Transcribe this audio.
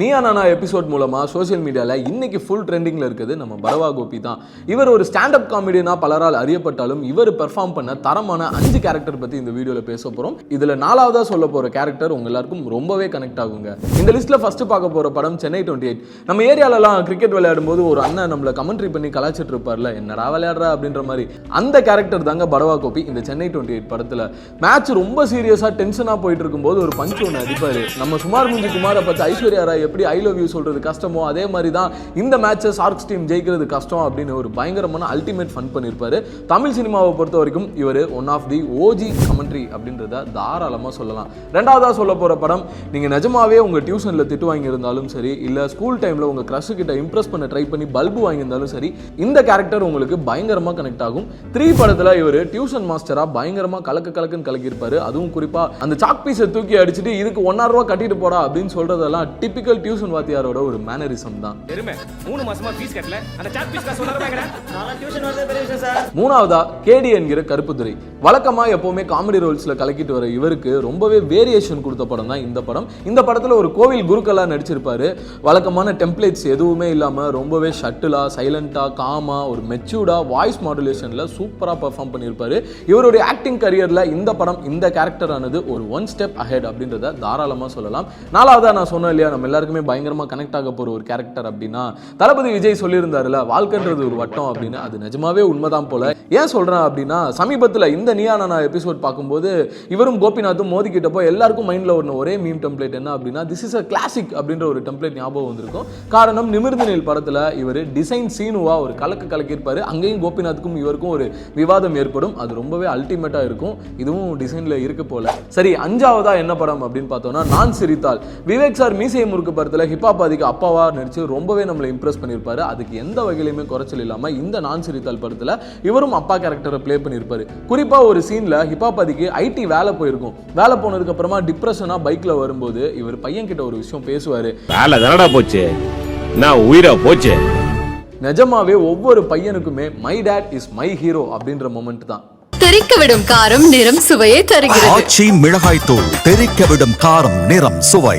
Neeya Naana episode மூலமாக social மீடியாவில் இன்னைக்கு ஃபுல் ட்ரெண்டிங்கில் இருக்குது. நம்ம பரவா கோபி தான். இவர் ஒரு ஸ்டாண்டப் காமெடியனா பலரால் அறியப்பட்டாலும் இவர் பெர்ஃபார்ம் பண்ண தரமான அஞ்சு கேரக்டர் பற்றி இந்த வீடியோவில் பேச போகிறோம் இதில் நாலாவதாக சொல்ல போகிற கேரக்டர் உங்கள் எல்லாருக்கும் ரொம்பவே கனெக்ட் ஆகுங்க. இந்த லிஸ்ட்டில் ஃபஸ்ட்டு பார்க்க போகிற படம் சென்னை டுவெண்ட்டி எயிட் நம்ம ஏரியாலலாம் கிரிக்கெட் விளையாடும் போது ஒரு அண்ணன் நம்மளை கமெண்ட்ரி பண்ணி கலாச்சிட்டு இருப்பார்ல என்னடா விளையாடுற? அப்படின்ற மாதிரி. அந்த கேரக்டர் தாங்க படவா கோபி இந்த சென்னை டுவெண்ட்டி எயிட் படத்தில். மேட்ச் ரொம்ப சீரியஸாக டென்ஷனாக போயிட்டு இருக்கும்போது ஒரு பஞ்ச் ஒன்று அடிப்பார். நம்ம சுமார் முஞ்சி குமாரை பார்த்து ஐஸ்வர்யா ராய் எப்படி ஐ லவ் யூ சொல்றது கஷ்டமோ அதே மாதிரி தான் இந்த மேட்சை சார்க்ஸ் டீம் ஜெயிக்கிறது கஷ்டம் அப்படின்னு ஒரு பயங்கரமான அல்டிமேட் ஃபன் பண்ணியிருப்பாரு தமிழ் சினிமாவை பொறுத்த வரைக்கும் இவர் one of the OG commentary அப்படின்றத தாராளமாக சொல்லலாம். ரெண்டாவதா சொல்ல போற படம் நீங்க நிஜமாவே உங்க டியூஷன்ல திட்டு வாங்கியிருந்தாலும் சரி இல்ல ஸ்கூல் டைம்ல உங்க க்ரஷு கிட்ட இம்ப்ரெஸ் பண்ண ட்ரை பண்ணி பல்பு வாங்கியிருந்தாலும் சரி இந்த கேரக்டர் உங்களுக்கு பயங்கரமாக கனெக்ட் ஆகும். த்ரீ படத்துல இவர் டியூஷன் மாஸ்டரா பயங்கரமா கலக்க கலக்குன்னு கலக்கியிருப்பார். அதுவும் குறிப்பா அந்த சாக் பீஸை தூக்கி அடிச்சுட்டு இதுக்கு ஒன்னாயிரம் ரூபா கட்டிட்டு போடா அப்படின்னு சொல்றதெல்லாம் டிபிக்கல் டியூஷன் வாத்தியாரோட ஒரு மேனரிசம் தான். மூணு மாசமா ஃபீஸ் கட்டல. அந்த சாக் ஃபீஸ் காசு சொல்றாங்க நான்லாம் டியூஷன் வரதே பெரிய விஷயம் சார். மூணாவதா கேடி என்கிற கருப்புத்துறை வழக்கமா எப்போவுமே காமெடி ரோல்ஸ்ல கலக்கிட்டு வர இவருக்கு ரொம்பவே வேரியேஷன் கொடுத்த படம் தான் இந்த படம். இந்த படத்துல ஒரு கோவில் குருக்களா நடிச்சிருப்பாரு. வழக்கமான டெம்ப்ளேட்ஸ் எதுவுமே இல்லாம ரொம்பவே ஷட்டிலா சைலண்ட்டாக காமா ஒரு மெச்சூர்டா வாய்ஸ் மாடுலேஷன்ல சூப்பரா பெர்ஃபார்ம் பண்ணியிருப்பார் இவருடைய ஆக்டிங் கரியர்ல இந்த படம் இந்த கேரக்டர் ஆனது ஒரு ஒன் ஸ்டெப் அஹெட் அப்படின்றத தாராளமா சொல்லலாம். நாலாவதா நான் சொன்னேன் இல்லையா நம்ம எல்லாருக்குமே பயங்கரமா கனெக்ட் ஆக போற ஒரு கேரக்டர் அப்படின்னா தளபதி விஜய் சொல்லியிருந்தாருல வாழ்க்கைன்றது ஒரு வட்டம் அப்படின்னு. அது நிஜமாவே உண்மைதான் போல. ஏன் சொல்றேன் அப்படின்னா சமீபத்தில் இந்த நியானா எபிசோட் பார்க்கும்போது இவரும் கோபிநாத்தும் மோதிக்கிட்டப்போ எல்லாருக்கும் மைண்டில் ஒன்று ஒரே மீம் டெம்ப்ளேட் என்ன அப்படின்னா திஸ் இஸ் அ கிளாசிக் அப்படின்ற ஒரு டெம்ப்ளேட் ஞாபகம் வந்திருக்கும். காரணம் நிமிர்ந்து நெல் படத்தில் இவர் டிசைன் சீனுவா ஒரு கலக்கு கலக்கியிருப்பார். அங்கேயும் கோபிநாத்துக்கும் இவருக்கும் ஒரு விவாதம் ஏற்படும். அது ரொம்பவே அல்டிமேட்டாக இருக்கும். இதுவும் டிசைனில் இருக்க போல. சரி அஞ்சாவதா என்ன படம் அப்படின்னு பார்த்தோம்னா நான் சிரித்தால் விவேக் சார் மீசை முறுக்கு படத்தில் ஹிப்ஹாப் அதிக அப்பாவா நடிச்சு ரொம்பவே நம்மளை இம்ப்ரெஸ் பண்ணியிருப்பாரு. அதுக்கு எந்த வகையிலுமே குறைச்சல் இல்லாமல் இந்த நான் சிரித்தால் படத்தில் இவரும் அப்பா கேரக்டரை ப்ளே பண்ணியிருப்பார். குறிப்பாக ஒரு சீன்ல ஹிப்ஹாப் அதிக்கு ஐடி வேலை போயிருக்கும். வேலை போனதுக்கு அப்புறமா டிப்ரெஷனா பைக்ல வரும்போது இவர் பையன் கிட்ட ஒரு விஷயம் பேசுவாரு. வேலை தானடா போச்சு? நான் உயிரா போச்சு? நிஜமாவே ஒவ்வொரு பையனுக்குமே my dad is my hero அப்படின்ற மொமெண்ட் தான். தெறிக்க விடும் காரம் நிறம் சுவையை தருகிறது. ஆச்சி மிளகாய் தூள் தெறிக்க விடும் காரம் நிறம் சுவை.